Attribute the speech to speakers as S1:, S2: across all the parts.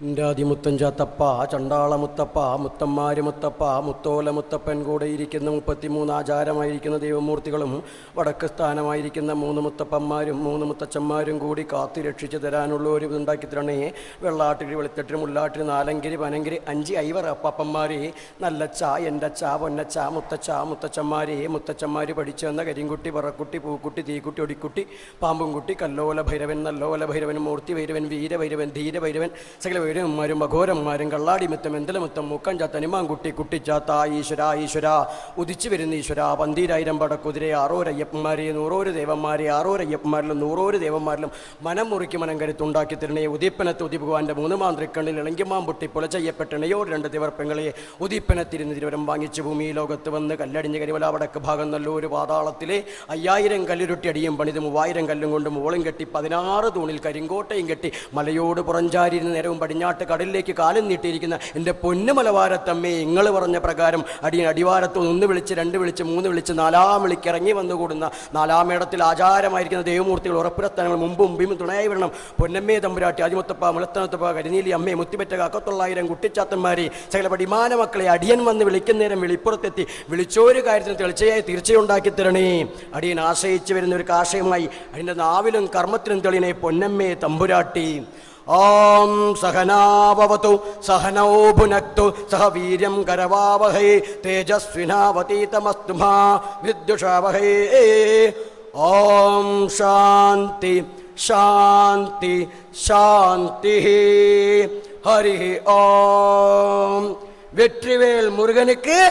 S1: ഇൻഡാതി മുത്തഞ്ചാത്തപ്പ ചണ്ടാള മുത്തപ്പ മുത്തമ്മാര് മുത്തപ്പ മുത്തോല മുത്തപ്പൻ കൂടെ ഇരിക്കുന്ന മുപ്പത്തിമൂന്ന് ആചാരമായിരിക്കുന്ന ദൈവമൂർത്തികളും വടക്ക് സ്ഥാനമായിരിക്കുന്ന മൂന്ന് മുത്തപ്പന്മാരും മൂന്ന് മുത്തച്ഛന്മാരും കൂടി കാത്തു രക്ഷിച്ചു തരാനുള്ള ഒരു ഇതുണ്ടാക്കി തരണേ വെള്ളാട്ടിരി വെളുത്തട്ടിരി മുള്ളാട്ടിരി നാലങ്കിരി പനങ്കിരി അഞ്ച് ഐവർ അപ്പപ്പന്മാരെ നല്ലച്ച എന്റെച്ച പൊന്നച്ച മുത്തച്ച മുത്തച്ഛന്മാരെ മുത്തച്ഛന്മാർ പഠിച്ചു വന്ന കരിങ്കുട്ടി പറക്കുട്ടി പൂക്കുട്ടി തീക്കുട്ടി ഒടിക്കുട്ടി പാമ്പുംകുട്ടി കല്ലോല ഭൈരവൻ നല്ലോല ഭൈരവൻ മൂർത്തി ഭൈരവൻ വീരഭൈരവൻ ധീരഭൈരവൻ സകല ഭൈരവന്മാരും അഘോരന്മാരും കള്ളാടിമുത്തം എന്തലമുത്തം മുക്കഞ്ചാത്ത അനിമാൻകുട്ടി കുട്ടിച്ചാത്ത ഈശ്വര ഈശ്വര. ഉദിച്ചു വരുന്ന ഈശ്വര. പന്തീരായിരം പടക്കുതിരെ ആറോരയ്യപ്പന്മാരെ നൂറോര് ദേവന്മാരെ ആറോരയ്യപ്പന്മാരിലും നൂറോരു ദേവന്മാരിലും മനം മുറിക്ക് മനം കരുത്തുണ്ടാക്കി തരണേ. ഉദീപ്പനത്ത് ഉദിഭഗവാന്റെ മൂന്ന് മാന്ത്രിക്കണ്ണിൽ ഇളങ്കിമാൻ പൊട്ടി പുല ചെയ്യപ്പെട്ടണയോ രണ്ട് ദിവർപ്പങ്ങളെ ഉദീപ്പനത്തിരുന്ന് തിരുവരം വാങ്ങിച്ച് ഭൂമി ലോകത്ത് വന്ന് കല്ലടിഞ്ഞ് കരിവല വടക്ക് ഭാഗം നല്ലൊരു പാതാളത്തിലെ അയ്യായിരം കല്ലുരുട്ടി അടിയും പണിത് മൂവായിരം കല്ലും കൊണ്ട് മോളും കെട്ടി പതിനാറ് തൂണിൽ കരിങ്കോട്ടയും കെട്ടി മലയോട് പുറഞ്ചാരി നേരവും പടിഞ്ഞാട്ട് കടലിലേക്ക് കാലം നീട്ടിയിരിക്കുന്ന എന്റെ പൊന്നു മലവാരത്തമ്മേ നിങ്ങൾ പറഞ്ഞ പ്രകാരം അടിയൻ അടിവാരത്ത് ഒന്ന് വിളിച്ച് രണ്ട് വിളിച്ച് മൂന്ന് വിളിച്ച് നാലാം വിളിക്ക് ഇറങ്ങി വന്നുകൂടുന്ന നാലാം ഇടത്തിൽ ആചാരമായിരിക്കുന്ന ദേവമൂർത്തികൾ ഉറപ്പുരത്തനങ്ങൾ മുമ്പും മുമ്പിയും തുണയായി വരണം. പൊന്നമ്മേ തമ്പുരാട്ടി അതിമുത്തപ്പ മുളത്തനത്തപ്പ കരിനീലി അമ്മേ മുത്തിപ്പറ്റ കാക്കത്തൊള്ളായിരം കുട്ടിച്ചാത്തന്മാരെ സകല പടിമാന മക്കളെ അടിയൻ വന്ന് വിളിക്കുന്നേരം വിളിപ്പുറത്തെത്തി വിളിച്ചൊരു കാര്യത്തിന് തെളിച്ചയായി തീർച്ചയുണ്ടാക്കി തരണേ. അടിയൻ ആശ്രയിച്ചു വരുന്ന ഒരു കാശയമായി അതിന്റെ നാവിലും കർമ്മത്തിനും തെളിയണേ പൊന്നമ്മേ തമ്പുരാട്ടി. ഓം സഹനാവതു സഹനോ ഭുനക്തു സഹ വീര്യം കരവാവഹൈ തേജസ്വിനാവതീതമസ്തുമാ വിദ്യുഷാവഹൈ. ഓം ശാന്തി ശാന്തി ശാന്തി. ഹരി ഓം വെற்றிவேல் முருகனுக்கு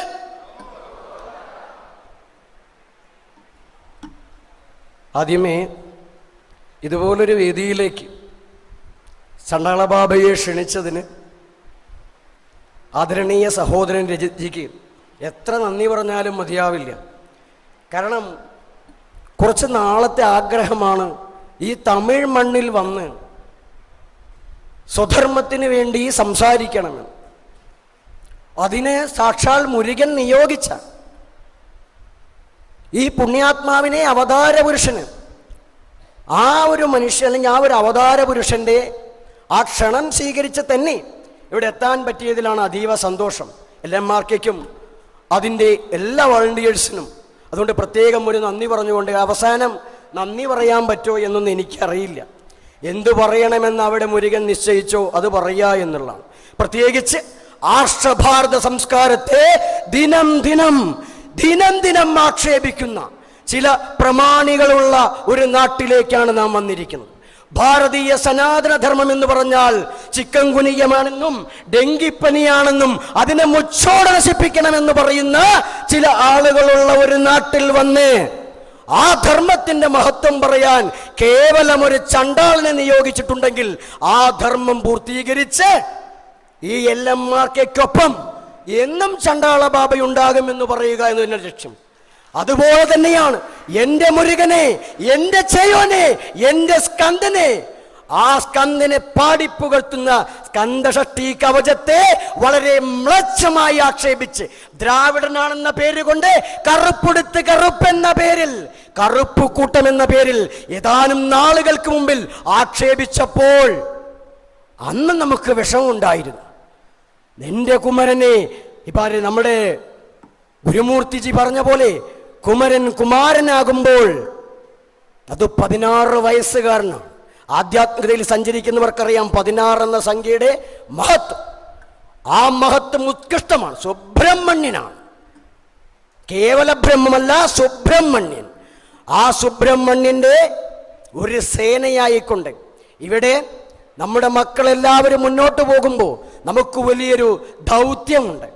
S1: ആദ്യമേ ഇതുപോലൊരു വേദിയിലേക്ക് ചണ്ടാളബാബയെ ക്ഷണിച്ചതിന് ആദരണീയ സഹോദരൻ രജിജിക്ക് എത്ര നന്ദി പറഞ്ഞാലും മതിയാവില്ല. കാരണം കുറച്ച് നാളത്തെ ആഗ്രഹമാണ് ഈ തമിഴ് മണ്ണിൽ വന്ന് സ്വധർമ്മത്തിന് വേണ്ടി സംസാരിക്കണമെന്ന്. അതിനെ സാക്ഷാൽ മുരുകൻ നിയോഗിച്ച ഈ പുണ്യാത്മാവിനെ അവതാര പുരുഷന് ആ ഒരു മനുഷ്യൻ അല്ലെങ്കിൽ ആ ഒരു അവതാര പുരുഷന്റെ ആ ക്ഷണം സ്വീകരിച്ച് തന്നെ ഇവിടെ എത്താൻ പറ്റിയതിലാണ് അതീവ സന്തോഷം. എൽ എം ആർക്കും അതിന്റെ എല്ലാ വളണ്ടിയേഴ്സിനും അതുകൊണ്ട് പ്രത്യേകം ഒരു നന്ദി പറഞ്ഞുകൊണ്ട് അവസാനം നന്ദി പറയാൻ പറ്റുമോ എന്നൊന്നും എനിക്കറിയില്ല. എന്തു പറയണമെന്ന് അവിടെ മുരുകൻ നിശ്ചയിച്ചോ അത് പറയുക എന്നുള്ളതാണ്. പ്രത്യേകിച്ച് ആർഷഭാരത സംസ്കാരത്തെ ദിനം ദിനം ദിനം ദിനം ആക്ഷേപിക്കുന്ന ചില പ്രമാണികളുള്ള ഒരു നാട്ടിലേക്കാണ് നാം വന്നിരിക്കുന്നത്. ഭാരതീയ സനാതനധർമ്മം എന്ന് പറഞ്ഞാൽ ചിക്കൻ കുനിയമാണെന്നും ഡെങ്കിപ്പനിയാണെന്നും അതിനെ മുച്ചോടെ നശിപ്പിക്കണമെന്ന് പറയുന്ന ചില ആളുകളുള്ള ഒരു നാട്ടിൽ വന്ന് ആ ധർമ്മത്തിന്റെ മഹത്വം പറയാൻ കേവലം ഒരു ചണ്ടാളിനെ നിയോഗിച്ചിട്ടുണ്ടെങ്കിൽ ആ ധർമ്മം പൂർത്തീകരിച്ച് ഈ എൽ എം എന്നും ചണ്ടാള ബാബയുണ്ടാകുമെന്ന് പറയുക എന്നതിന്റെ ലക്ഷ്യം. അതുപോലെ തന്നെയാണ് എന്റെ മുരുകനെ എന്റെ ചെയ്യോനെ എന്റെ സ്കന്ദനെ. ആ സ്കന്ദനെ പാടിപ്പുകഴ്ത്തുന്ന സ്കന്ദഷഷ്ടി കവചത്തെ വളരെ മ്ലച്ഛമായി ആക്ഷേപിച്ച് ദ്രാവിഡനാണെന്ന പേര് കൊണ്ട് കറുപ്പെടുത്ത് കറുപ്പെന്ന പേരിൽ കറുപ്പ് കൂട്ടം എന്ന പേരിൽ ഏതാനും നാളുകൾക്ക് മുമ്പിൽ ആക്ഷേപിച്ചപ്പോൾ അന്ന് നമുക്ക് വിഷമമുണ്ടായിരുന്നു. നിന്റെ കുമരനെ ഇപ്പം നമ്മുടെ ഗുരുമൂർത്തിജി പറഞ്ഞ പോലെ കുമരൻ കുമാരനാകുമ്പോൾ അത് പതിനാറ് വയസ്സുകാരനാണ് ആധ്യാത്മികതയിൽ സഞ്ചരിക്കുന്നവർക്കറിയാം പതിനാറ് എന്ന സംഖ്യയുടെ മഹത്വം. ആ മഹത്വം ഉത്കൃഷ്ടമാണ് സുബ്രഹ്മണ്യനാണ്. കേവല ബ്രഹ്മമല്ല സുബ്രഹ്മണ്യൻ. ആ സുബ്രഹ്മണ്യന്റെ ഒരു സേനയായിക്കൊണ്ട് ഇവിടെ നമ്മുടെ മക്കളെല്ലാവരും മുന്നോട്ട് പോകുമ്പോൾ നമുക്ക് വലിയൊരു ദൗത്യമുണ്ട്.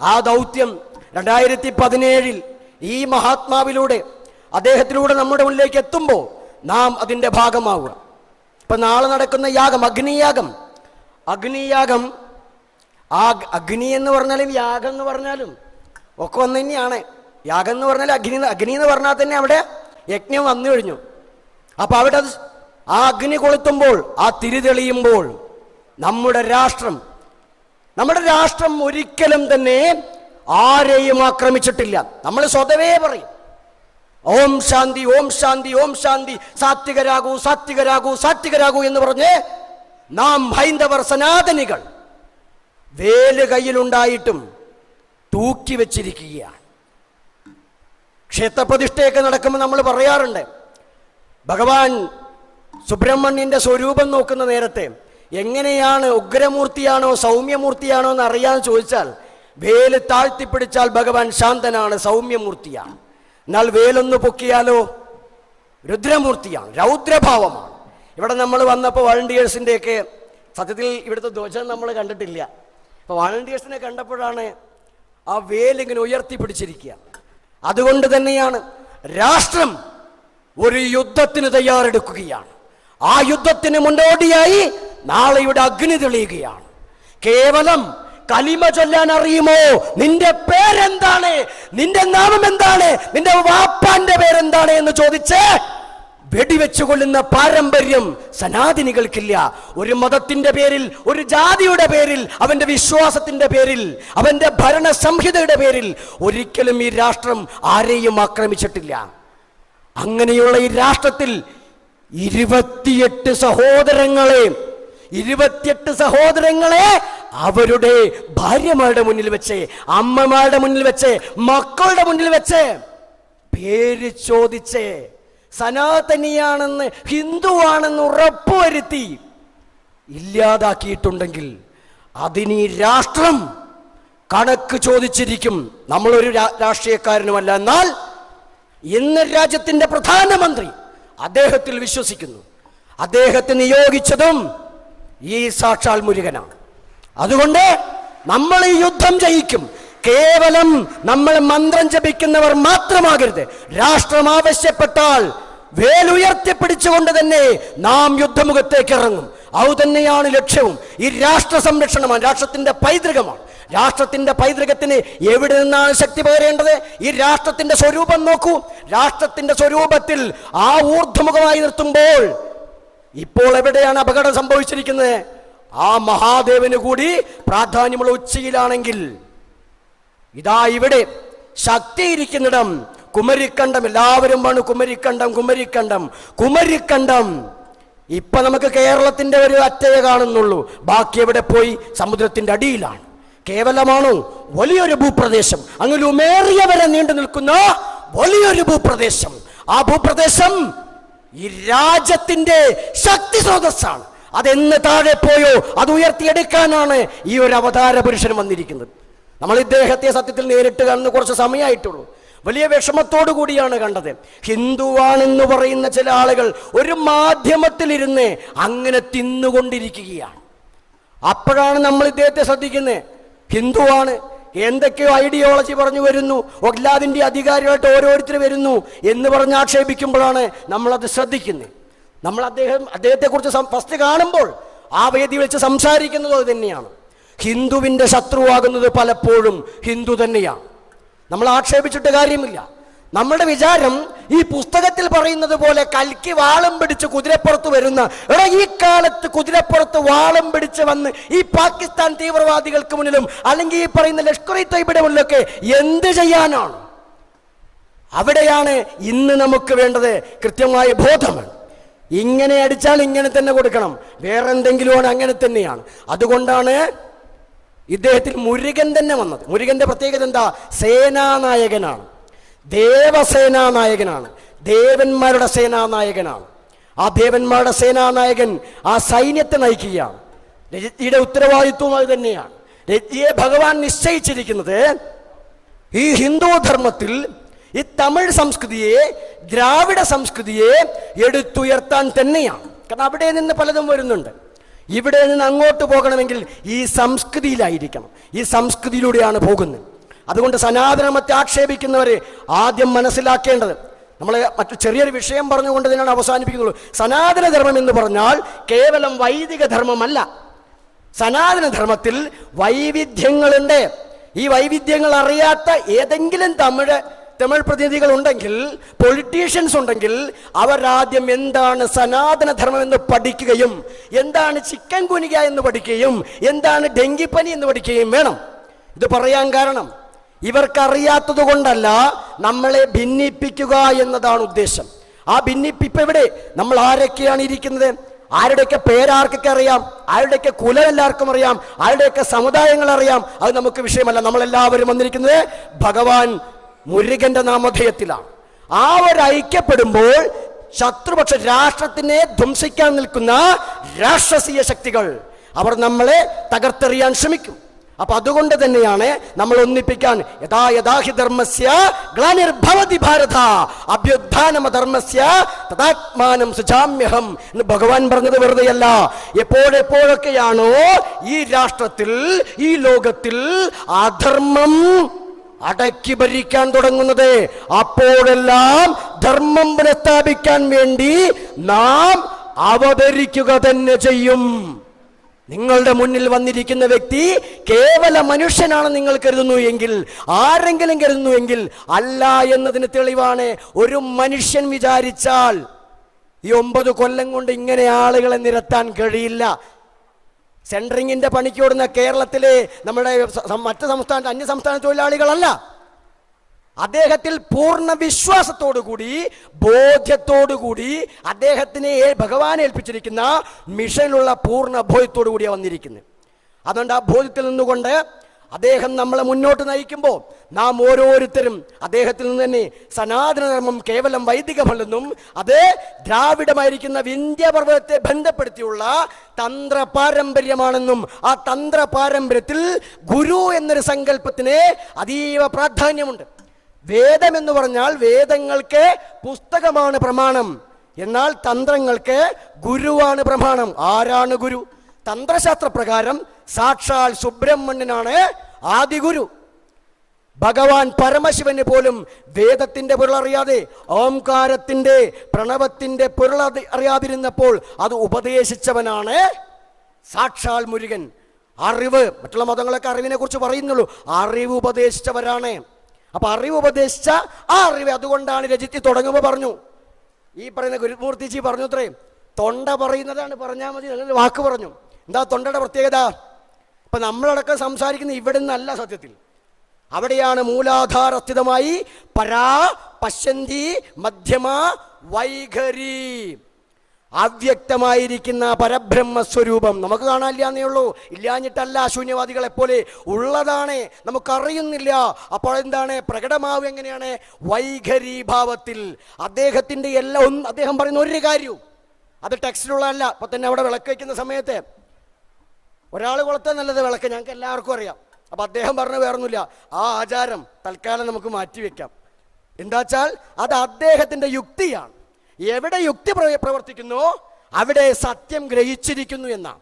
S1: ആ ദൗത്യം രണ്ടായിരത്തി പതിനേഴിൽ ഈ മഹാത്മാവിലൂടെ അദ്ദേഹത്തിലൂടെ നമ്മുടെ മുന്നിലേക്ക് എത്തുമ്പോൾ നാം അതിന്റെ ഭാഗമാവുക. ഇപ്പം നാളെ നടക്കുന്ന യാഗം അഗ്നിയാഗം. അഗ്നിയാഗം ആ അഗ്നി എന്ന് പറഞ്ഞാലും യാഗം എന്ന് പറഞ്ഞാലും ഒക്കെ ഒന്ന് തന്നെയാണ്. യാഗം എന്ന് പറഞ്ഞാൽ അഗ്നി അഗ്നി എന്ന് പറഞ്ഞാൽ തന്നെ അവിടെ യജ്ഞം വന്നു കഴിഞ്ഞു. അപ്പോൾ അവിടെ അത് ആ അഗ്നി കൊളുത്തുമ്പോൾ ആ തിരിതെളിയുമ്പോൾ നമ്മുടെ രാഷ്ട്രം നമ്മുടെ രാഷ്ട്രം ഒരിക്കലും തന്നെ ആരെയും ആക്രമിച്ചിട്ടില്ല. നമ്മൾ സ്വതവേ പറയും. ഓം ശാന്തി ഓം ശാന്തി ഓം ശാന്തി സാത്വികരാകൂ സാത്വികരാകൂ സാത്വികരാകൂ എന്ന് പറഞ്ഞ് നാം ഹൈന്ദവർ സനാതനികൾ വേൽ കയ്യിലുണ്ടായിട്ടും തൂക്കി വെച്ചിരിക്കുകയാണ്. ക്ഷേത്രപ്രതിഷ്ഠയൊക്കെ നടക്കുമ്പോൾ നമ്മൾ പറയാറുണ്ട് ഭഗവാൻ സുബ്രഹ്മണ്യന്റെ സ്വരൂപം നോക്കുന്ന നേരത്തെ എങ്ങനെയാണ് ഉഗ്രമൂർത്തിയാണോ സൗമ്യമൂർത്തിയാണോ എന്ന് അറിയാൻ ചോദിച്ചാൽ വേൽ താഴ്ത്തിപ്പിടിച്ചാൽ ഭഗവാൻ ശാന്തനാണ് സൗമ്യമൂർത്തിയാണ് എന്നാൽ വേലൊന്ന് പൊക്കിയാലോ? രുദ്രമൂർത്തിയാണ് രൗദ്രഭാവമാണ്. ഇവിടെ നമ്മൾ വന്നപ്പോൾ വളണ്ടിയേഴ്സിന്റെയൊക്കെ സത്യത്തിൽ ഇവിടുത്തെ ധ്വജം നമ്മൾ കണ്ടിട്ടില്ല. അപ്പോൾ വളണ്ടിയേഴ്സിനെ കണ്ടപ്പോഴാണ് ആ വേലിങ്ങനെ ഉയർത്തിപ്പിടിച്ചിരിക്കുക. അതുകൊണ്ട് തന്നെയാണ് രാഷ്ട്രം ഒരു യുദ്ധത്തിന് തയ്യാറെടുക്കുകയാണ്. ആ യുദ്ധത്തിന് മുന്നോടിയായി നാളെയുടെ അഗ്നി തെളിയുകയാണ്. കേവലം കലിമ ചൊല്ലാൻ അറിയുമോ? നിന്റെ പേരെന്താണ്? നിന്റെ നാമം എന്താണ് നിന്റെ വാപ്പാന്റെ പേരെന്താണ് എന്ന് ചോദിച്ച് വെടിവെച്ചു കൊള്ളുന്ന പാരമ്പര്യം സനാതിനികൾക്കില്ല. ഒരു മതത്തിന്റെ പേരിൽ ഒരു ജാതിയുടെ പേരിൽ അവന്റെ വിശ്വാസത്തിന്റെ പേരിൽ അവന്റെ ഭരണ സംഹിതയുടെ പേരിൽ ഒരിക്കലും ഈ രാഷ്ട്രം ആരെയും ആക്രമിച്ചിട്ടില്ല. അങ്ങനെയുള്ള ഈ രാഷ്ട്രത്തിൽ ഇരുപത്തിയെട്ട് സഹോദരങ്ങളെ ഇരുപത്തിയെട്ട് സഹോദരങ്ങളെ അവരുടെ ഭാര്യമാരുടെ മുന്നിൽ വെച്ച് അമ്മമാരുടെ മുന്നിൽ വെച്ച് മക്കളുടെ മുന്നിൽ വെച്ച് പേര് ചോദിച്ച് സനാതനിയാണെന്ന് ഹിന്ദുവാണെന്ന് ഉറപ്പുവരുത്തി ഇല്ലാതാക്കിയിട്ടുണ്ടെങ്കിൽ അതിനി രാഷ്ട്രം കണക്ക് ചോദിച്ചിരിക്കും. നമ്മളൊരു രാഷ്ട്രീയക്കാരനുമല്ല. എന്നാൽ ഇന്ന് രാജ്യത്തിന്റെ പ്രധാനമന്ത്രി അദ്ദേഹത്തിൽ വിശ്വസിക്കുന്നു. അദ്ദേഹത്തെ നിയോഗിച്ചതും ഈ സാക്ഷാൽ മുരുകനാണ്. അതുകൊണ്ട് നമ്മൾ ഈ യുദ്ധം ജയിക്കും. കേവലം നമ്മൾ മന്ത്രം ജപിക്കുന്നവർ മാത്രമാകരുത്. രാഷ്ട്രം ആവശ്യപ്പെട്ടാൽ വേലുയർത്തിപ്പിടിച്ചുകൊണ്ട് തന്നെ നാം യുദ്ധമുഖത്തേക്ക് ഇറങ്ങും. അത് തന്നെയാണ് ലക്ഷ്യവും. ഈ രാഷ്ട്ര സംരക്ഷണമാണ് രാഷ്ട്രത്തിന്റെ പൈതൃകമാണ്. രാഷ്ട്രത്തിന്റെ പൈതൃകത്തിന് എവിടെ നിന്നാണ് ശക്തി പകരേണ്ടത്? ഈ രാഷ്ട്രത്തിന്റെ സ്വരൂപം നോക്കൂ. രാഷ്ട്രത്തിന്റെ സ്വരൂപത്തിൽ ആ ഊർധ്വമുഖമായി നിർത്തുമ്പോൾ ഇപ്പോൾ എവിടെയാണ് അപകടം സംഭവിച്ചിരിക്കുന്നത്? ആ മഹാദേവന് കൂടി പ്രാധാന്യമുള്ള ഉച്ചയിലാണെങ്കിൽ. ഇതാ ഇവിടെ ശക്തി ഇരിക്കുന്നിടം. കുമരിക്കണ്ടം എല്ലാവരും വേണം കുമരിക്കണ്ടം കുമരിക്കണ്ടം കുമരിക്കണ്ടം. ഇപ്പൊ നമുക്ക് കേരളത്തിന്റെ ഒരു അറ്റയെ കാണുന്നുള്ളൂ. ബാക്കി എവിടെ പോയി? സമുദ്രത്തിന്റെ അടിയിലാണ്. കേവലമാണോ? വലിയൊരു ഭൂപ്രദേശം. അങ്ങനെ ഉമേറിയ വരെ നീണ്ടു നിൽക്കുന്ന വലിയൊരു ഭൂപ്രദേശം. ആ ഭൂപ്രദേശം ഈ രാജ്യത്തിന്റെ ശക്തി സ്രോതസ്സാണ്. അതെന്ന് താഴെ പോയോ അത് ഉയർത്തിയെടുക്കാനാണ് ഈ ഒരു അവതാര പുരുഷൻ വന്നിരിക്കുന്നത്. നമ്മൾ ഇദ്ദേഹത്തെ സത്യത്തിൽ നേരിട്ട് കാണുന്ന കുറച്ച് സമയമായിട്ടുള്ളൂ. വലിയ വിഷമത്തോടു കൂടിയാണ് കണ്ടത്. ഹിന്ദുവാണെന്ന് പറയുന്ന ചില ആളുകൾ ഒരു മാധ്യമത്തിലിരുന്ന് അങ്ങനെ തിന്നുകൊണ്ടിരിക്കുകയാണ്. അപ്പോഴാണ് നമ്മൾ ഇദ്ദേഹത്തെ ശ്രദ്ധിക്കുന്നത്. ഹിന്ദുവാണ്. എന്തൊക്കെയോ ഐഡിയോളജി പറഞ്ഞു വരുന്നു. ഒല്ലാതിന്റെ അധികാരികളായിട്ട് ഓരോരുത്തർ വരുന്നു എന്ന് പറഞ്ഞ് ആക്ഷേപിക്കുമ്പോഴാണ് നമ്മളത് ശ്രദ്ധിക്കുന്നത്. നമ്മൾ അദ്ദേഹം അദ്ദേഹത്തെക്കുറിച്ച് ഫസ്റ്റ് കാണുമ്പോൾ ആ വേദി വെച്ച് സംസാരിക്കുന്നത് അത് തന്നെയാണ്. ഹിന്ദുവിന്റെ ശത്രുവാകുന്നത് പലപ്പോഴും ഹിന്ദു തന്നെയാണ്. നമ്മൾ ആക്ഷേപിച്ചിട്ട് കാര്യമില്ല. നമ്മുടെ വിചാരം ഈ പുസ്തകത്തിൽ പറയുന്നത് പോലെ കൽക്കി വാളം പിടിച്ച് കുതിരപ്പുറത്ത് വരുന്ന എടാ ഈ കാലത്ത് കുതിരപ്പുറത്ത് വാളം പിടിച്ച് വന്ന് ഈ പാകിസ്ഥാൻ തീവ്രവാദികൾക്ക് മുന്നിലും അല്ലെങ്കിൽ ഈ പറയുന്ന ലഷ്കർ ഇ മുന്നിലൊക്കെ എന്ത് ചെയ്യാനാണ്? അവിടെയാണ് ഇന്ന് നമുക്ക് വേണ്ടത് കൃത്യമായ ബോധമാണ് ഇങ്ങനെ അടിച്ചാൽ ഇങ്ങനെ തന്നെ കൊടുക്കണം. വേറെ എന്തെങ്കിലുമാണ് അങ്ങനെ തന്നെയാണ്. അതുകൊണ്ടാണ് ഇദ്ദേഹത്തിൽ മുരുകൻ തന്നെ വന്നത്. മുരുകന്റെ പ്രത്യേകത എന്താ? സേനാനായകനാണ്. ദേവസേനാനായകനാണ്. ദേവന്മാരുടെ സേനാനായകനാണ്. ആ ദേവന്മാരുടെ സേനാനായകൻ ആ സൈന്യത്തെ നയിക്കുകയാണ്. രജ്ഞിയുടെ ഉത്തരവാദിത്വം അത് തന്നെയാണ്. രജ്ഞിയെ ഭഗവാൻ നിശ്ചയിച്ചിരിക്കുന്നത് ഈ ഹിന്ദു ധർമ്മത്തിൽ ഈ തമിഴ് സംസ്കൃതിയെ ദ്രാവിഡ സംസ്കൃതിയെ എടുത്തുയർത്താൻ തന്നെയാണ്. കാരണം അവിടെ നിന്ന് പലതും വരുന്നുണ്ട്. ഇവിടെ നിന്ന് അങ്ങോട്ട് പോകണമെങ്കിൽ ഈ സംസ്കൃതിയിലായിരിക്കണം. ഈ സംസ്കൃതിയിലൂടെയാണ് പോകുന്നത്. അതുകൊണ്ട് സനാതനമത്തെ ആക്ഷേപിക്കുന്നവരെ ആദ്യം മനസ്സിലാക്കേണ്ടത്. നമ്മൾ മറ്റു ചെറിയൊരു വിഷയം പറഞ്ഞുകൊണ്ട് തന്നെയാണ് അവസാനിപ്പിക്കുന്നുള്ളൂ. സനാതന ധർമ്മം എന്ന് പറഞ്ഞാൽ കേവലം വൈദിക ധർമ്മമല്ല സനാതന ധർമ്മത്തിൽ വൈവിധ്യങ്ങളുണ്ട്. ഈ വൈവിധ്യങ്ങൾ അറിയാത്ത ഏതെങ്കിലും തമിഴ് തമിഴ് പ്രതിനിധികൾ ഉണ്ടെങ്കിൽ പൊളിറ്റീഷ്യൻസ് ഉണ്ടെങ്കിൽ അവരാദ്യം എന്താണ് സനാതനധർമ്മം എന്ന് പഠിക്കുകയും എന്താണ് ചിക്കൻ കുനിക എന്ന് പഠിക്കുകയും എന്താണ് ഡെങ്കിപ്പനി എന്ന് പഠിക്കുകയും വേണം. ഇത് പറയാൻ കാരണം ഇവർക്കറിയാത്തത് കൊണ്ടല്ല നമ്മളെ ഭിന്നിപ്പിക്കുക എന്നതാണ് ഉദ്ദേശം. ആ ഭിന്നിപ്പിപ്പ് എവിടെ? നമ്മൾ ആരൊക്കെയാണ് ഇരിക്കുന്നത്? ആരുടെയൊക്കെ പേരാർക്കൊക്കെ അറിയാം? ആരുടെയൊക്കെ കുലം എല്ലാവർക്കും അറിയാം? ആരുടെയൊക്കെ സമുദായങ്ങൾ അറിയാം? അത് നമുക്ക് വിഷയമല്ല. നമ്മളെല്ലാവരും വന്നിരിക്കുന്നത് ഭഗവാൻ മുരുകന്റെ നാമധേയത്തിലാണ്. ആ ഒരു ഐക്യപ്പെടുമ്പോൾ ശത്രുപക്ഷ രാഷ്ട്രത്തിനെ ധ്വംസിക്കാൻ നിൽക്കുന്ന രാഷ്ട്രീയ ശക്തികൾ അവർ നമ്മളെ തകർത്തെറിയാൻ ശ്രമിക്കും. അപ്പൊ അതുകൊണ്ട് തന്നെയാണ് നമ്മൾ ഒന്നിപ്പിക്കാൻ യഥാ യഥാഹി ധർമ്മസ്യ ഗ്ലാനിർഭവതി ഭാരത അഭ്യുത്ഥാനമ ധർമ്മസ്യ തഥാത്മാനം സുജാമ്യഹം എന്ന് ഭഗവാൻ പറഞ്ഞത് വെറുതെയല്ല. എപ്പോഴെപ്പോഴൊക്കെയാണോ ഈ രാഷ്ട്രത്തിൽ ഈ ലോകത്തിൽ അധർമ്മം അടക്കി ഭരിക്കാൻ തുടങ്ങുന്നത്. അപ്പോഴെല്ലാം ധർമ്മം പുനഃസ്ഥാപിക്കാൻ വേണ്ടി നാം അവതരിക്കുക തന്നെ ചെയ്യും. നിങ്ങളുടെ മുന്നിൽ വന്നിരിക്കുന്ന വ്യക്തി കേവല മനുഷ്യനാണ് നിങ്ങൾ കരുതുന്നു എങ്കിൽ ആരെങ്കിലും കരുതുന്നു എങ്കിൽ അല്ല എന്നതിന് തെളിവാണ് ഒരു മനുഷ്യൻ വിചാരിച്ചാൽ ഈ ഒമ്പത് കൊല്ലം കൊണ്ട് ഇങ്ങനെ ആളുകളെ നിരത്താൻ കഴിയില്ല. സെൻട്രിങ്ങിന്റെ പണിക്കോടുന്ന കേരളത്തിലെ നമ്മുടെ മറ്റ് സംസ്ഥാന അന്യ സംസ്ഥാന തൊഴിലാളികളല്ല. അദ്ദേഹത്തിൽ പൂർണ വിശ്വാസത്തോടുകൂടി ബോധ്യത്തോടുകൂടി അദ്ദേഹത്തിനെ ഭഗവാൻ ഏൽപ്പിച്ചിരിക്കുന്ന മിഷനിലുള്ള പൂർണ ബോധ്യത്തോടു കൂടിയാണ് വന്നിരിക്കുന്നത്. അതുകൊണ്ട് ആ ബോധ്യത്തിൽ നിന്നുകൊണ്ട് അദ്ദേഹം നമ്മളെ മുന്നോട്ട് നയിക്കുമ്പോൾ നാം ഓരോരുത്തരും അദ്ദേഹത്തിൽ നിന്ന് തന്നെ സനാതനധർമ്മം കേവലം വൈദികമല്ലെന്നും അത് ദ്രാവിഡമായിരിക്കുന്ന വിന്ധ്യപർവതത്തെ ബന്ധപ്പെടുത്തിയുള്ള തന്ത്ര പാരമ്പര്യമാണെന്നും ആ തന്ത്ര പാരമ്പര്യത്തിൽ ഗുരു എന്നൊരു സങ്കല്പത്തിന് അതീവ പ്രാധാന്യമുണ്ട്. വേദം എന്ന് പറഞ്ഞാൽ വേദങ്ങൾക്ക് പുസ്തകമാണ് പ്രമാണം. എന്നാൽ തന്ത്രങ്ങൾക്ക് ഗുരുവാണ് പ്രമാണം. ആരാണ് ഗുരു? തന്ത്രശാസ്ത്ര പ്രകാരം സാക്ഷാൽ സുബ്രഹ്മണ്യനാണ് ആദിഗുരു. ഭഗവാൻ പരമശിവന് പോലും വേദത്തിന്റെ പൊരുൾ അറിയാതെ ഓംകാരത്തിന്റെ പ്രണവത്തിന്റെ പൊരുൾ അറിയാതിരുന്നപ്പോൾ അത് ഉപദേശിച്ചവനാണ് സാക്ഷാൽ മുരുകൻ. അറിവ് മറ്റുള്ള മതങ്ങളൊക്കെ അറിവിനെ കുറിച്ച് പറയുന്നുള്ളൂ. അറിവ് ഉപദേശിച്ചവരാണ്. അപ്പൊ അറിവ് ഉപദേശിച്ച ആ അറിവ് അതുകൊണ്ടാണ് രചിത്തി തുടങ്ങുമ്പോൾ പറഞ്ഞു. ഈ പറയുന്ന ഗുരുമൂർത്തിജി പറഞ്ഞു അത്രയും തൊണ്ട പറയുന്നതാണ് പറഞ്ഞാൽ മതി നല്ലൊരു വാക്ക് പറഞ്ഞു. എന്താ തൊണ്ടയുടെ പ്രത്യേകത? ഇപ്പൊ നമ്മളടക്കം സംസാരിക്കുന്ന ഇവിടെ നിന്നല്ല സത്യത്തിൽ. അവിടെയാണ് മൂലാധാരസ്ഥിതമായി പരാ പശ്യന്തി മധ്യമ വൈഖരി. അവ്യക്തമായിരിക്കുന്ന പരബ്രഹ്മ സ്വരൂപം നമുക്ക് കാണാനില്ല എന്നേ ഉള്ളൂ ഇല്ലാഞ്ഞിട്ടല്ല ശൂന്യവാദികളെ പോലെ ഉള്ളതാണ്. നമുക്കറിയുന്നില്ല. അപ്പോൾ എന്താണ്? പ്രകടമാവുക എങ്ങനെയാണ്? വൈഖരി ഭാവത്തിൽ. അദ്ദേഹത്തിന്റെ എല്ലാം ഒന്ന് അദ്ദേഹം പറയുന്ന ഒരു കാര്യവും അത് ടെക്സ്റ്റിലുള്ളതല്ല. അപ്പോൾ തന്നെ അവിടെ വിളക്ക് വയ്ക്കുന്ന സമയത്ത് ഒരാൾ കൊളുത്താൻ നല്ലത് വിളക്ക്. ഞങ്ങൾക്ക് എല്ലാവർക്കും അറിയാം. അപ്പോൾ അദ്ദേഹം പറഞ്ഞ വേറൊന്നുമില്ല. ആ ആചാരം തൽക്കാലം നമുക്ക് മാറ്റിവെക്കാം. എന്താച്ചാൽ അത് അദ്ദേഹത്തിന്റെ യുക്തിയാണ്. എവിടെ യുക്തി പ്രവർത്തിക്കുന്നു അവിടെ സത്യം ഗ്രഹിച്ചിരിക്കുന്നു എന്നാ.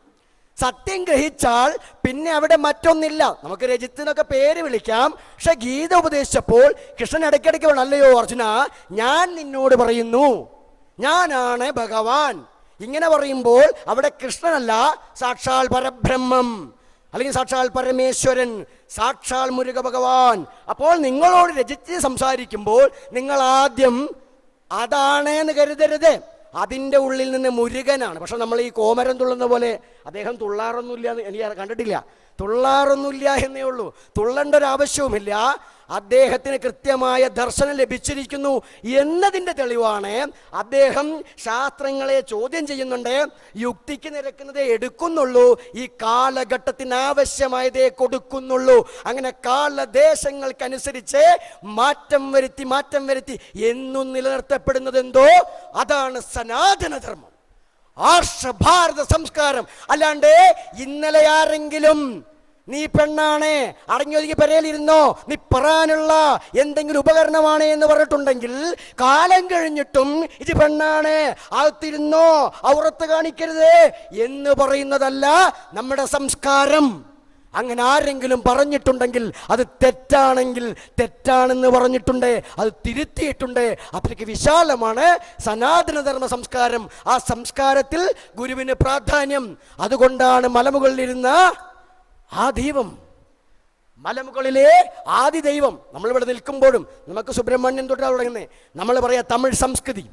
S1: സത്യം ഗ്രഹിച്ചാൽ പിന്നെ അവിടെ മറ്റൊന്നില്ല. നമുക്ക് രജിത്തിനൊക്കെ പേര് വിളിക്കാം. പക്ഷെ ഗീത ഉപദേശിച്ചപ്പോൾ കൃഷ്ണൻ ഇടയ്ക്കിടയ്ക്ക് അല്ലയോ അർജുന ഞാൻ നിന്നോട് പറയുന്നു. ഞാനാണ് ഭഗവാൻ. ഇങ്ങനെ പറയുമ്പോൾ അവിടെ കൃഷ്ണനല്ല സാക്ഷാൽ പരബ്രഹ്മം. അല്ലെങ്കിൽ സാക്ഷാൽ പരമേശ്വരൻ സാക്ഷാൽ മുരുക ഭഗവാൻ അപ്പോൾ നിങ്ങളോട് രചിച്ച് സംസാരിക്കുമ്പോൾ നിങ്ങൾ ആദ്യം അതാണ് എന്ന് കരുതരുത്. അതിന്റെ ഉള്ളിൽ നിന്ന് മുരുകനാണ്. പക്ഷെ നമ്മൾ ഈ കോമരം തുള്ളുന്ന പോലെ അദ്ദേഹം തുള്ളാറൊന്നുമില്ല എന്ന് എനിക്ക് കണ്ടിട്ടില്ല. തുള്ളാറൊന്നുമില്ല എന്നേ ഉള്ളൂ. തുള്ളേണ്ട ഒരു ആവശ്യവുമില്ല അദ്ദേഹത്തിന് കൃത്യമായ ദർശനം ലഭിച്ചിരിക്കുന്നു എന്നതിന്റെ തെളിവാണ് അദ്ദേഹം ശാസ്ത്രങ്ങളെ ചോദ്യം ചെയ്യുന്നുണ്ട്. യുക്തിക്ക് നിരക്കുന്നതേ എടുക്കുന്നുള്ളൂ. ഈ കാലഘട്ടത്തിന് ആവശ്യമായതേ കൊടുക്കുന്നുള്ളൂ. അങ്ങനെ കാലദേശങ്ങൾക്കനുസരിച്ച് മാറ്റം വരുത്തി മാറ്റം വരുത്തി എന്നും നിലനിർത്തപ്പെടുന്നത് എന്തോ? അതാണ് സനാതനധർമ്മം. ആർഷഭാരത സംസ്കാരം. അല്ലാണ്ട് ഇന്നലെ ആരെങ്കിലും നീ പെണ്ണാണ് അടങ്ങിയൊതുങ്ങി പെരയിലിരുന്നോ? നീ പറയാനുള്ള എന്തെങ്കിലും ഉപകരണമാണ് എന്ന് പറഞ്ഞിട്ടുണ്ടെങ്കിൽ കാലം കഴിഞ്ഞിട്ടും ഇത് പെണ്ണാണ് അകത്തിരുന്നോ ഔറത്ത് കാണിക്കരുത് എന്ന് പറയുന്നതല്ല നമ്മുടെ സംസ്കാരം. അങ്ങനെ ആരെങ്കിലും പറഞ്ഞിട്ടുണ്ടെങ്കിൽ അത് തെറ്റാണെങ്കിൽ തെറ്റാണെന്ന് പറഞ്ഞിട്ടുണ്ട് അത് തിരുത്തിയിട്ടുണ്ട്. അത്രയ്ക്ക് വിശാലമാണ് സനാതനധർമ്മ സംസ്കാരം. ആ സംസ്കാരത്തിൽ ഗുരുവിന് പ്രാധാന്യം. അതുകൊണ്ടാണ് മലമുകളിലിരുന്ന ആ ദൈവം മലമുകളിലെ ആദി ദൈവം. നമ്മളിവിടെ നിൽക്കുമ്പോഴും നമുക്ക് സുബ്രഹ്മണ്യം തൊട്ടാണ് തുടങ്ങുന്നത് നമ്മൾ പറയാ തമിഴ് സംസ്കൃതി.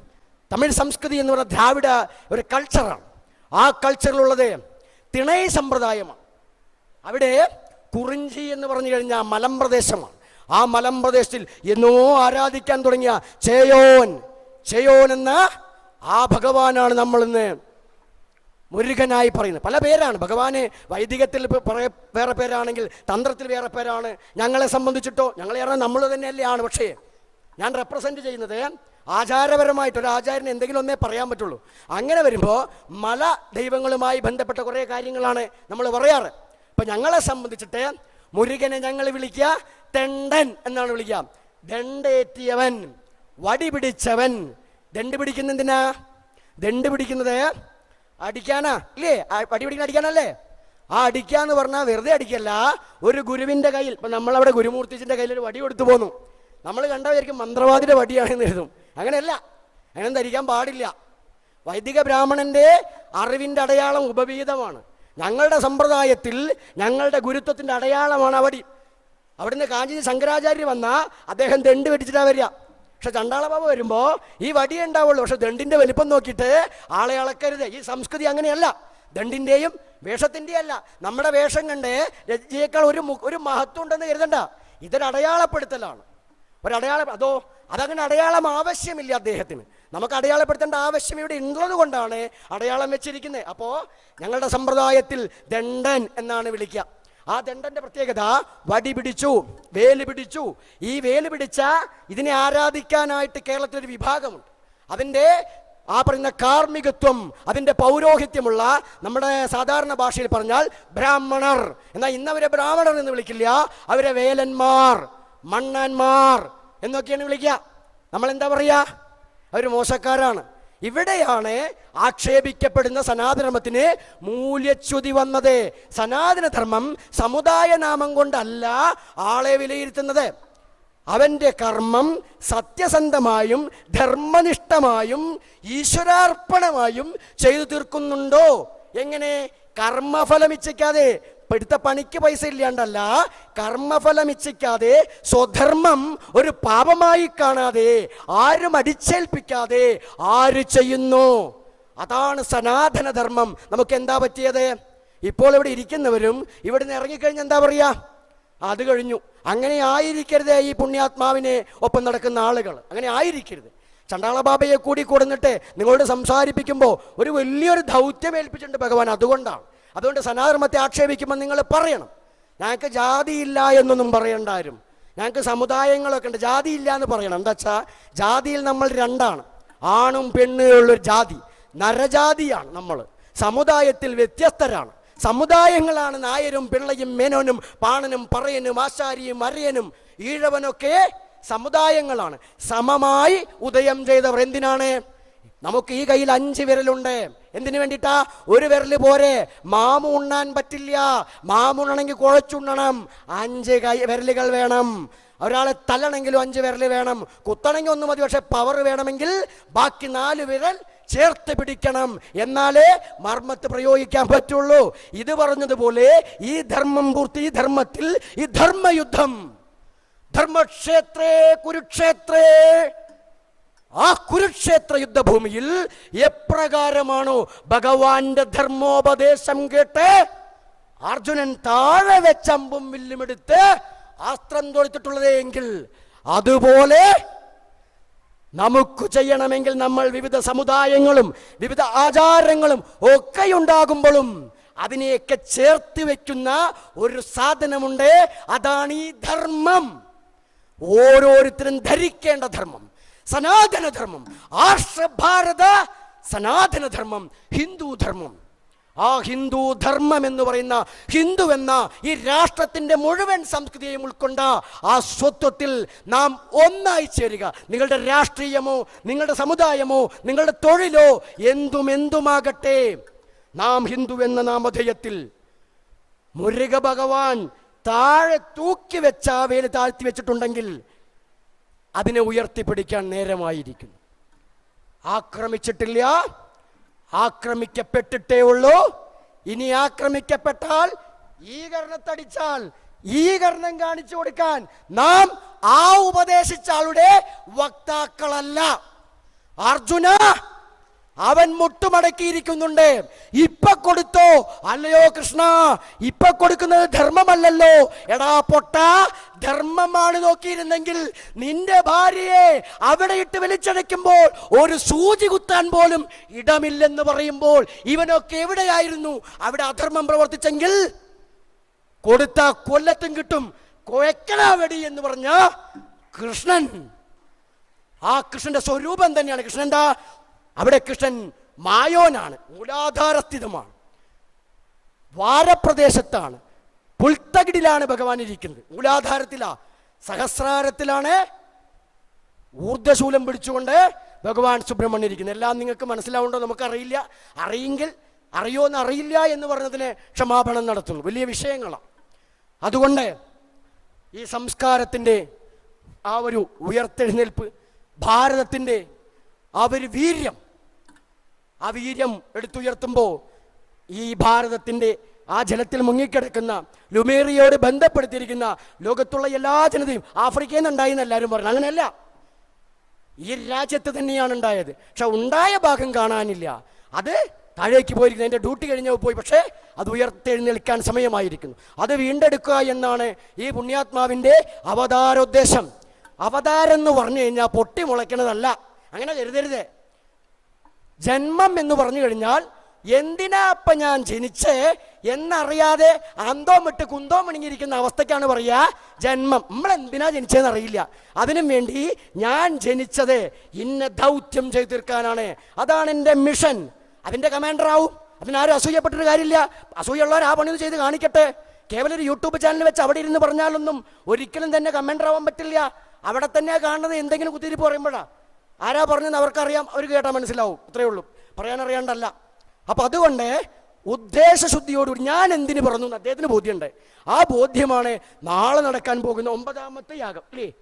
S1: തമിഴ് സംസ്കൃതി എന്ന് പറഞ്ഞാൽ ദ്രാവിഡ ഒരു കൾച്ചറാണ് ആ കൾച്ചറിലുള്ളത് തിണൈ സമ്പ്രദായമാണ്. അവിടെ കുറിഞ്ചി എന്ന് പറഞ്ഞു കഴിഞ്ഞാൽ മലമ്പ്രദേശമാണ് ആ മലമ്പ്രദേശത്തിൽ എന്നോ ആരാധിക്കാൻ തുടങ്ങിയ ചേയോൻ ചേയോൻ എന്ന ആ ഭഗവാനാണ് നമ്മൾ ഇന്ന് മുരുകനായി പറയുന്നത്. പല പേരാണ്. ഭഗവാന് വൈദികത്തിൽ വേറെ പേരാണെങ്കിൽ തന്ത്രത്തിൽ വേറെ പേരാണ്. ഞങ്ങളെ സംബന്ധിച്ചിട്ടോ ഞങ്ങളെ പറഞ്ഞാൽ നമ്മൾ തന്നെയല്ലേ ആണ് പക്ഷേ ഞാൻ റെപ്രസെന്റ് ചെയ്യുന്നത് ആചാരപരമായിട്ട് ഒരു ആചാര്യന് എന്തെങ്കിലും ഒന്നേ പറയാൻ പറ്റുള്ളൂ. അങ്ങനെ വരുമ്പോൾ മല ദൈവങ്ങളുമായി ബന്ധപ്പെട്ട കുറേ കാര്യങ്ങളാണ് നമ്മൾ പറയാറ്. ഇപ്പം ഞങ്ങളെ സംബന്ധിച്ചിട്ട് മുരുകനെ ഞങ്ങൾ വിളിക്കുക തെണ്ടൻ എന്നാണ് വിളിക്കുക. ദണ്ടേറ്റിയവൻ വടി പിടിച്ചവൻ. ദണ്ട് പിടിക്കുന്നതിനാ ദണ്ട് പിടിക്കുന്നത് അടിക്കാനാ ഇല്ലേ? പടി പിടിക്കാൻ അടിക്കാനല്ലേ? ആ അടിക്കാന്ന് പറഞ്ഞാൽ വെറുതെ അടിക്കല്ല. ഒരു ഗുരുവിന്റെ കയ്യിൽ ഇപ്പൊ നമ്മളവിടെ ഗുരുമൂർത്തിച്ചിന്റെ കയ്യിൽ ഒരു വടി കൊടുത്തു പോന്നു. നമ്മൾ കണ്ടവരിക്കും മന്ത്രവാദിയുടെ വടിയാണെന്ന് എഴുതും അങ്ങനെയല്ല. അങ്ങനെ ധരിക്കാൻ പാടില്ല. വൈദിക ബ്രാഹ്മണന്റെ അറിവിന്റെ അടയാളം ഉപവീതമാണ്. ഞങ്ങളുടെ സമ്പ്രദായത്തിൽ ഞങ്ങളുടെ ഗുരുത്വത്തിന്റെ അടയാളമാണ് അവടി വടി. അവിടുന്ന് കാഞ്ചി ശങ്കരാചാര്യ വന്ന അദ്ദേഹം ദണ്ട് വെട്ടിച്ചിട്ടാ വരിക. പക്ഷെ ചണ്ടാളബാബ വരുമ്പോ ഈ വടിയേ ഉണ്ടാവുള്ളൂ. പക്ഷെ ദണ്ടിന്റെ വലിപ്പം നോക്കിയിട്ട് ആളെ അളക്കരുത്. ഈ സംസ്കൃതി അങ്ങനെയല്ല. ദണ്ടിന്റെയും വേഷത്തിന്റെയും അല്ല നമ്മുടെ വേഷം കണ്ട് രജയേക്കാൾ ഒരു ഒരു മഹത്വം ഉണ്ടെന്ന് കരുതണ്ട. ഇതൊരു അടയാളപ്പെടുത്തലാണ്. അതോ അതങ്ങനെ അടയാളം ആവശ്യമില്ല അദ്ദേഹത്തിന്. നമുക്ക് അടയാളപ്പെടുത്തേണ്ട ആവശ്യം ഇവിടെ ഉള്ളത് കൊണ്ടാണ് അടയാളം വെച്ചിരിക്കുന്നത്. അപ്പോൾ ഞങ്ങളുടെ സമ്പ്രദായത്തിൽ ദണ്ഡൻ എന്നാണ് വിളിക്കുക. ആ ദണ്ഡന്റെ പ്രത്യേകത വടി പിടിച്ചു വേൽ പിടിച്ചു. ഈ വേൽ പിടിച്ച ഇതിനെ ആരാധിക്കാനായിട്ട് കേരളത്തിലൊരു വിഭാഗമുണ്ട്. അതിന്റെ ആ പറയുന്ന കാർമ്മികത്വം അതിന്റെ പൗരോഹിത്യമുള്ള നമ്മുടെ സാധാരണ ഭാഷയിൽ പറഞ്ഞാൽ ബ്രാഹ്മണർ. എന്നാൽ ഇന്നവരെ ബ്രാഹ്മണർ എന്ന് വിളിക്കില്ല അവരെ വേലന്മാർ മണ്ണന്മാർ എന്നൊക്കെയാണ് വിളിക്കുക. നമ്മൾ എന്താ പറയുക? അവർ മോശക്കാരാണ്. ഇവിടെയാണ് ആക്ഷേപിക്കപ്പെടുന്ന സനാതനധർമ്മത്തിന് മൂല്യച്യുതി വന്നത്. സനാതനധർമ്മം സമുദായ നാമം കൊണ്ടല്ല ആളെ വിലയിരുത്തുന്നത്. അവന്റെ കർമ്മം സത്യസന്ധമായും ധർമ്മനിഷ്ഠമായും ഈശ്വരാർപ്പണമായും ചെയ്തു തീർക്കുന്നുണ്ടോ? എങ്ങനെ? കർമ്മഫലം ഇച്ഛിക്കാതെ പെടുത്ത പണിക്ക് പൈസ ഇല്ലാണ്ടല്ല കർമ്മഫലം ഇച്ഛിക്കാതെ സ്വധർമ്മം ഒരു പാപമായി കാണാതെ ആരും അടിച്ചേൽപ്പിക്കാതെ ആര് ചെയ്യുന്നു? അതാണ് സനാതനധർമ്മം. നമുക്ക് എന്താ പറ്റിയത്? ഇപ്പോൾ ഇവിടെ ഇരിക്കുന്നവരും ഇവിടുന്ന് ഇറങ്ങിക്കഴിഞ്ഞ് എന്താ പറയാ? അത് കഴിഞ്ഞു. അങ്ങനെ ആയിരിക്കരുത് ഈ പുണ്യാത്മാവിനെ ഒപ്പം നടക്കുന്ന ആളുകൾ. അങ്ങനെ ആയിരിക്കരുത്. ചണ്ടാളബാബയെ കൂടി കൊടുന്നിട്ട് നിങ്ങളോട് സംസാരിപ്പിക്കുമ്പോൾ ഒരു വലിയൊരു ദൗത്യം ഏൽപ്പിച്ചിട്ടുണ്ട് ഭഗവാൻ. അതുകൊണ്ടാണ്. അതുകൊണ്ട് സനാധർമ്മത്തെ ആക്ഷേപിക്കുമ്പോൾ നിങ്ങൾ പറയണം. ഞങ്ങൾക്ക് ജാതിയില്ല എന്നൊന്നും പറയണ്ട ആരും ഞങ്ങൾക്ക് സമുദായങ്ങളൊക്കെ ഉണ്ട്. ജാതിയില്ല എന്ന് പറയണം. എന്താ വെച്ചാൽ ജാതിയിൽ നമ്മൾ രണ്ടാണ്. ആണും പെണ്ണുള്ളൊരു ജാതി. നരജാതിയാണ് നമ്മൾ. സമുദായത്തിൽ വ്യത്യസ്തരാണ്. സമുദായങ്ങളാണ് നായരും പിള്ളയും മേനോനും പാണനും പറയനും ആശാരിയും അരയനും ഈഴവനൊക്കെ സമുദായങ്ങളാണ്. സമമായി ഉദയം ചെയ്തവർ എന്തിനാണ്? നമുക്ക് ഈ കയ്യിൽ അഞ്ച് വിരലുണ്ട്. എന്തിനു വേണ്ടിട്ടാ? ഒരു വിരൽ പോരെ. മാമു ഉണ്ണാൻ പറ്റില്ല. മാമുണ്ണണമെങ്കിൽ കുഴച്ചുണ്ണണം അഞ്ച് കൈ വിരലുകൾ വേണം. ഒരാളെ തല്ലണമെങ്കിലും അഞ്ച് വിരൽ വേണം. കുത്തണമെങ്കിൽ ഒന്ന് മതി പക്ഷെ പവർ വേണമെങ്കിൽ ബാക്കി നാല് വിരൽ ചേർത്ത് പിടിക്കണം. എന്നാലേ മർമ്മത്ത് പ്രയോഗിക്കാൻ പറ്റുള്ളൂ. ഇത് പറഞ്ഞതുപോലെ ഈ ധർമ്മം പൂർത്തി ഈ ധർമ്മത്തിൽ ഈ ധർമ്മയുദ്ധം. ധർമ്മക്ഷേത്രേ കുരുക്ഷേത്രേ. ആ കുരുക്ഷേത്ര യുദ്ധഭൂമിയിൽ എപ്രകാരമാണോ ഭഗവാന്റെ ധർമ്മോപദേശം കേട്ട് അർജുനൻ താഴെ വെച്ചമ്പും വില്ലുമെടുത്ത് അസ്ത്രം തൊടുത്തിട്ടുള്ളത് എങ്കിൽ അതുപോലെ നമുക്ക് ചെയ്യണമെങ്കിൽ നമ്മൾ വിവിധ സമുദായങ്ങളും വിവിധ ആചാരങ്ങളും ഒക്കെ ഉണ്ടാകുമ്പോഴും അതിനെയൊക്കെ ചേർത്ത് വെക്കുന്ന ഒരു സാധനമുണ്ട്. അതാണ് ഈ ധർമ്മം. ഓരോരുത്തരും ധരിക്കേണ്ട ധർമ്മം. സനാതനധർമ്മം. ആർഷഭാരത സനാതനധർമ്മം ഹിന്ദു ധർമ്മം ആ ഹിന്ദു ധർമ്മം എന്ന് പറയുന്ന ഹിന്ദു എന്ന ഈ രാഷ്ട്രത്തിന്റെ മുഴുവൻ സംസ്കൃതിയെയും ഉൾക്കൊണ്ട ആ സ്വത്വത്തിൽ നാം ഒന്നായി ചേരുക. നിങ്ങളുടെ രാഷ്ട്രീയമോ നിങ്ങളുടെ സമുദായമോ നിങ്ങളുടെ തൊഴിലോ എന്തും എന്തുമാകട്ടെ നാം ഹിന്ദു എന്ന നാമധേയത്തിൽ മുരുക ഭഗവാൻ താഴെ തൂക്കി വെച്ച വേൽ താഴ്ത്തി വെച്ചിട്ടുണ്ടെങ്കിൽ അതിനെ ഉയർത്തിപ്പിടിക്കാൻ നേരമായിരിക്കുന്നു. ആക്രമിച്ചിട്ടില്ല. ആക്രമിക്കപ്പെട്ടിട്ടേ ഉള്ളൂ. ഇനി ആക്രമിക്കപ്പെട്ടാൽ ഈ കർണത്തടിച്ചാൽ ഈ കർണം കാണിച്ചു കൊടുക്കാൻ നാം ആ ഉപദേശിച്ചാളുടെ വക്താക്കളല്ല. അർജുന അവൻ മുട്ടുമടക്കിയിരിക്കുന്നുണ്ട്. ഇപ്പൊ കൊടുത്തോ? അല്ലയോ കൃഷ്ണ ഇപ്പൊ കൊടുക്കുന്നത് ധർമ്മമല്ലല്ലോ. എടാ പൊട്ട ധർമ്മമാണ് നോക്കിയിരുന്നെങ്കിൽ നിന്റെ ഭാര്യയെ അവിടെ ഇട്ട് വലിച്ചടയ്ക്കുമ്പോൾ ഒരു സൂചി കുത്താൻ പോലും ഇടമില്ലെന്ന് പറയുമ്പോൾ ഇവനൊക്കെ എവിടെയായിരുന്നു? അവിടെ അധർമ്മം പ്രവർത്തിച്ചെങ്കിൽ കൊടുത്ത കൊല്ലത്തും കിട്ടും കൊയക്കണാവടി എന്ന് പറഞ്ഞ കൃഷ്ണൻ. ആ കൃഷ്ണന്റെ സ്വരൂപം തന്നെയാണ്. കൃഷ്ണൻ എന്താ? അവിടെ കൃഷ്ണൻ മായോനാണ് മൂലാധാരസ്ഥിതമാണ്. വാരപ്രദേശത്താണ് പുൽത്തകിടിലാണ് ഭഗവാൻ ഇരിക്കുന്നത്. മൂലാധാരത്തിലാ സഹസ്രാരത്തിലാണ് ഊർജശൂലം പിടിച്ചുകൊണ്ട് ഭഗവാൻ സുബ്രഹ്മണ്യം ഇരിക്കുന്നത്. എല്ലാം നിങ്ങൾക്ക് മനസ്സിലാവുണ്ടോ? നമുക്കറിയില്ല. അറിയെങ്കിൽ അറിയോന്ന് അറിയില്ല എന്ന് പറഞ്ഞതിന് ക്ഷമാപണം നടത്തുന്നു. വലിയ വിഷയങ്ങളാണ് അതുകൊണ്ട് ഈ സംസ്കാരത്തിന്റെ ആ ഒരു ഉയർത്തെഴുന്നേൽപ്പ് ഭാരതത്തിന്റെ ആ ഒരു വീര്യം ആ വീര്യം എടുത്തുയർത്തുമ്പോൾ ഈ ഭാരതത്തിന്റെ ആ ജലത്തിൽ മുങ്ങിക്കിടക്കുന്ന ലുമേറിയോട് ബന്ധപ്പെടുത്തിയിരിക്കുന്ന ലോകത്തുള്ള എല്ലാ ജനതയും ആഫ്രിക്കയിൽ നിന്നുണ്ടായി എന്ന് എല്ലാവരും പറഞ്ഞു. അങ്ങനെയല്ല. ഈ രാജ്യത്ത് തന്നെയാണ് ഉണ്ടായത്. പക്ഷെ ഉണ്ടായ ഭാഗം കാണാനില്ല. അത് താഴേക്ക് പോയിരിക്കുന്നു. എന്റെ ഡ്യൂട്ടി കഴിഞ്ഞ പോയി. പക്ഷേ അത് ഉയർത്തെഴുന്നേൽക്കാൻ സമയമായിരിക്കുന്നു. അത് വീണ്ടെടുക്കുക എന്നാണ് ഈ പുണ്യാത്മാവിന്റെ അവതാരോദ്ദേശം. അവതാരം എന്ന് പറഞ്ഞു കഴിഞ്ഞാൽ പൊട്ടി മുളയ്ക്കണതല്ല. അങ്ങനെ കരുതരുത്. ജന്മം എന്ന് പറഞ്ഞു കഴിഞ്ഞാൽ എന്തിനാ അപ്പ ഞാൻ ജനിച്ചേ എന്നറിയാതെ അന്തോം വിട്ട് കുന്തോം മണിങ്ങിയിരിക്കുന്ന അവസ്ഥയ്ക്കാണ് പറയുക ജന്മം. നമ്മൾ എന്തിനാ ജനിച്ചതെന്ന് അറിയില്ല. അതിനും വേണ്ടി ഞാൻ ജനിച്ചത് ഇന്ന ദൗത്യം ചെയ്തു തീർക്കാനാണ്. അതാണ് എന്റെ മിഷൻ. അതിന്റെ കമാൻഡർ ആവും. അതിനാരും അസൂയപ്പെട്ടൊരു കാര്യമില്ല. അസൂയുള്ളവർ ആ പണി ചെയ്ത് കാണിക്കട്ടെ. കേവലം ഒരു യൂട്യൂബ് ചാനൽ വെച്ച് അവിടെ ഇരുന്ന് പറഞ്ഞാലൊന്നും ഒരിക്കലും തന്നെ കമാൻഡർ ആവാൻ പറ്റില്ല. അവിടെ തന്നെ കാണുന്നത്. എന്തെങ്കിലും കുത്തിരിപ്പ് പറയുമ്പോഴാണ് ആരാ പറഞ്ഞെന്ന് അവർക്കറിയാം. അവർ കേട്ടാൽ മനസ്സിലാവും. ഇത്രയേ ഉള്ളൂ. പറയാനറിയാണ്ടല്ല. അപ്പം അതുകൊണ്ട് ഉദ്ദേശശുദ്ധിയോടുകൂടി ഞാൻ എന്തിനു പറഞ്ഞു അദ്ദേഹത്തിന് ബോധ്യമുണ്ട്. ആ ബോധ്യമാണ് നാളെ നടക്കാൻ പോകുന്ന ഒമ്പതാമത്തെ യാഗം. അല്ലേ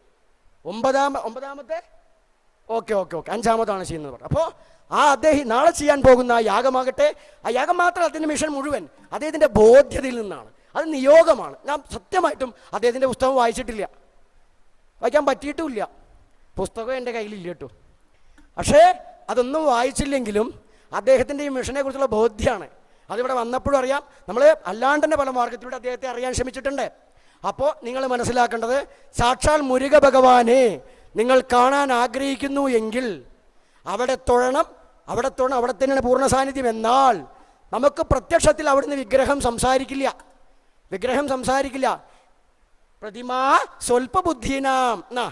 S1: ഒമ്പതാമ ഒമ്പതാമത്തെ? Okay okay okay. അഞ്ചാമതാണ് ചെയ്യുന്നത് പറഞ്ഞു അപ്പോൾ ആ അദ്ദേഹം നാളെ ചെയ്യാൻ പോകുന്ന ആ യാഗമാകട്ടെ. ആ യാഗം മാത്രം അദ്ദേഹത്തിന്റെ മിഷൻ മുഴുവൻ അദ്ദേഹത്തിന്റെ ബോധ്യതയിൽ നിന്നാണ്. അത് നിയോഗമാണ്. ഞാൻ സത്യമായിട്ടും അദ്ദേഹത്തിന്റെ പുസ്തകം വായിച്ചിട്ടില്ല. വായിക്കാൻ പറ്റിയിട്ടുമില്ല. പുസ്തകം എന്റെ കയ്യിലില്ല കേട്ടോ. പക്ഷേ അതൊന്നും വായിച്ചില്ലെങ്കിലും അദ്ദേഹത്തിന്റെ ഈ മിഷനെ കുറിച്ചുള്ള ബോധ്യമാണ് അതിവിടെ വന്നപ്പോഴും അറിയാം. നമ്മൾ അല്ലാണ്ട് തന്നെ പല മാർഗത്തിലൂടെ അദ്ദേഹത്തെ അറിയാൻ ശ്രമിച്ചിട്ടുണ്ട്. അപ്പോൾ നിങ്ങൾ മനസ്സിലാക്കേണ്ടത് സാക്ഷാൽ മുരുക ഭഗവാനെ നിങ്ങൾ കാണാൻ ആഗ്രഹിക്കുന്നു എങ്കിൽ അവിടെ തൊഴണം അവിടെ തൊഴണം അവിടെ തന്നെയാണ് പൂർണ സാന്നിധ്യം. എന്നാൽ നമുക്ക് പ്രത്യക്ഷത്തിൽ അവിടുന്ന് വിഗ്രഹം സംസാരിക്കില്ല. വിഗ്രഹം സംസാരിക്കില്ല. പ്രതിമ സ്വൽപ്പബുദ്ധീനാം. എന്നാ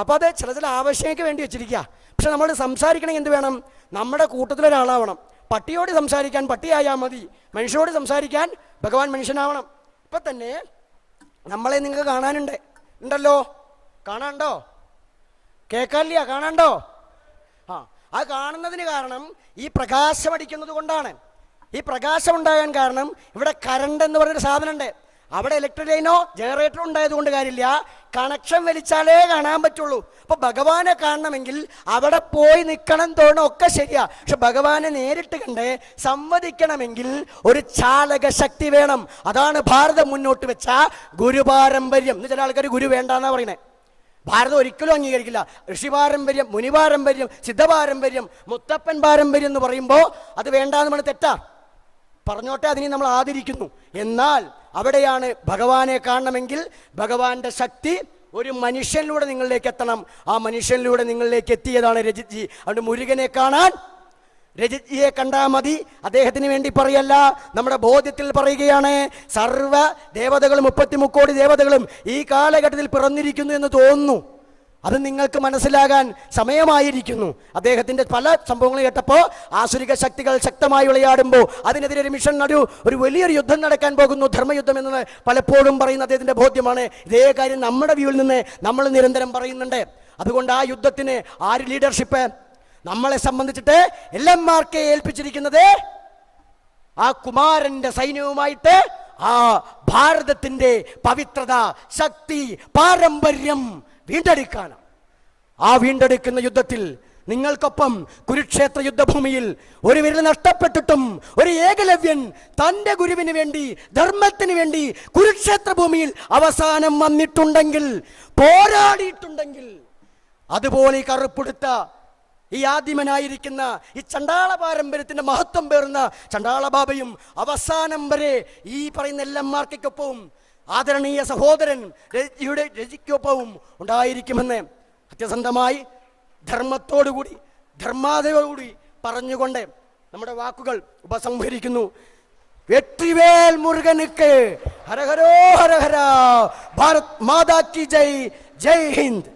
S1: അപ്പോൾ അത് ചില ചില ആവശ്യങ്ങൾക്ക് വേണ്ടി വെച്ചിരിക്കുക പക്ഷെ നമ്മൾ സംസാരിക്കണമെങ്കിൽ എന്ത് വേണം? നമ്മുടെ കൂട്ടത്തിലൊരാളാവണം. പട്ടിയോട് സംസാരിക്കാൻ പട്ടിയായാൽ മതി. മനുഷ്യരോട് സംസാരിക്കാൻ ഭഗവാൻ മനുഷ്യനാവണം. ഇപ്പം തന്നെ നമ്മളെ നിങ്ങൾക്ക് കാണാനുണ്ട്. ഉണ്ടല്ലോ? കാണാണ്ടോ കേൾക്കാനില്ല? കാണാണ്ടോ ആ ആ കാണുന്നതിന് കാരണം ഈ പ്രകാശം അടിക്കുന്നത് കൊണ്ടാണ്. ഈ പ്രകാശം ഉണ്ടാകാൻ കാരണം ഇവിടെ കറണ്ട് എന്ന് പറയുന്നൊരു സാധനമുണ്ട്. അവിടെ ഇലക്ട്രിക് ലൈനോ ജനറേറ്ററോ ഉണ്ടായത് കൊണ്ട് കാര്യമില്ല. കണക്ഷൻ വലിച്ചാലേ കാണാൻ പറ്റുള്ളൂ. അപ്പോൾ ഭഗവാനെ കാണണമെങ്കിൽ അവിടെ പോയി നിൽക്കണം തോന്നണം ഒക്കെ ശരിയാ. പക്ഷെ ഭഗവാനെ നേരിട്ട് കണ്ടേ സംവദിക്കണമെങ്കിൽ ഒരു ചാലക ശക്തി വേണം. അതാണ് ഭാരതം മുന്നോട്ട് വെച്ച ഗുരുപാരമ്പര്യം. എന്ന് ചില ആൾക്കാർ ഗുരു വേണ്ടെന്നാണ് പറയുന്നത് ഭാരതം ഒരിക്കലും അംഗീകരിക്കില്ല. ഋഷി ഋഷിപാരമ്പര്യം മുനിപാരമ്പര്യം സിദ്ധപാരമ്പര്യം മുത്തപ്പൻ പാരമ്പര്യം എന്ന് പറയുമ്പോൾ അത് വേണ്ടാന്ന് പറഞ്ഞ് തെറ്റാ. പറഞ്ഞോട്ടെ അതിനെ നമ്മൾ ആദരിക്കുന്നു. എന്നാൽ അവിടെയാണ് ഭഗവാനെ കാണണമെങ്കിൽ ഭഗവാന്റെ ശക്തി ഒരു മനുഷ്യനിലൂടെ നിങ്ങളിലേക്ക് എത്തണം. ആ മനുഷ്യനിലൂടെ നിങ്ങളിലേക്ക് എത്തിയതാണ് രജിത് ജി അതുകൊണ്ട് മുരുകനെ കാണാൻ രജിത്ജിയെ കണ്ടാൽ മതി. അദ്ദേഹത്തിന് വേണ്ടി പറയല്ല. നമ്മുടെ ബോധ്യത്തിൽ പറയുകയാണ് സർവ ദേവതകളും മുപ്പത്തി മുക്കോടി ദേവതകളും ഈ കാലഘട്ടത്തിൽ പിറന്നിരിക്കുന്നു എന്ന് തോന്നുന്നു. അത് നിങ്ങൾക്ക് മനസ്സിലാകാൻ സമയമായിരിക്കുന്നു. അദ്ദേഹത്തിന്റെ പല സംഭവങ്ങൾ കേട്ടപ്പോൾ ആസുരിക ശക്തികൾ ശക്തമായി വിളയാടുമ്പോൾ അതിനെതിരെ ഒരു മിഷൻ നടു ഒരു വലിയൊരു യുദ്ധം നടക്കാൻ പോകുന്നു. ധർമ്മയുദ്ധം എന്നത് പലപ്പോഴും പറയുന്ന അദ്ദേഹത്തിന്റെ ബോധ്യമാണ്. ഇതേ കാര്യം നമ്മുടെ വ്യൂവിൽ നിന്ന് നമ്മൾ നിരന്തരം പറയുന്നുണ്ട്. അതുകൊണ്ട് ആ യുദ്ധത്തിന് ആര് ലീഡർഷിപ്പ് നമ്മളെ സംബന്ധിച്ചിട്ട് എല്ലന്മാർക്കെ ഏൽപ്പിച്ചിരിക്കുന്നത് ആ കുമാരന്റെ സൈന്യവുമായിട്ട് ആ ഭാരതത്തിന്റെ പവിത്രത ശക്തി പാരമ്പര്യം വീണ്ടെടുക്കാനാണ് ആ വീണ്ടെടുക്കുന്ന യുദ്ധത്തിൽ നിങ്ങൾക്കൊപ്പം കുരുക്ഷേത്ര യുദ്ധഭൂമിയിൽ ഒരു വിരൽ നഷ്ടപ്പെട്ടിട്ടും ഒരു ഏകലവ്യൻ തന്റെ ഗുരുവിന് വേണ്ടി ധർമ്മത്തിന് വേണ്ടി കുരുക്ഷേത്ര ഭൂമിയിൽ അവസാനം വന്നിട്ടുണ്ടെങ്കിൽ പോരാടിയിട്ടുണ്ടെങ്കിൽ അതുപോലെ ഈ കറുപ്പെടുത്ത ഈ ആദിമനായിരിക്കുന്ന ഈ ചണ്ടാള പാരമ്പര്യത്തിന്റെ മഹത്വം പേറുന്ന ചണ്ടാള ബാബയും അവസാനം വരെ ഈ പറയുന്ന എല്ലന്മാർക്കൊപ്പവും ആദരണീയ സഹോദരൻ രജിയുടെ രജിക്കൊപ്പവും ഉണ്ടായിരിക്കുമെന്ന് സത്യസന്ധമായി ധർമ്മത്തോടുകൂടി ധർമാതയോടുകൂടി പറഞ്ഞുകൊണ്ട് നമ്മുടെ വാക്കുകൾ ഉപസംഹരിക്കുന്നു. വെട്ടിവേൽ മുരുകനുക്ക് ഹരഹരോ ഹരഹര. ഭാരത് മാതാ കി ജയ്. ജയ് ഹിന്ദ്.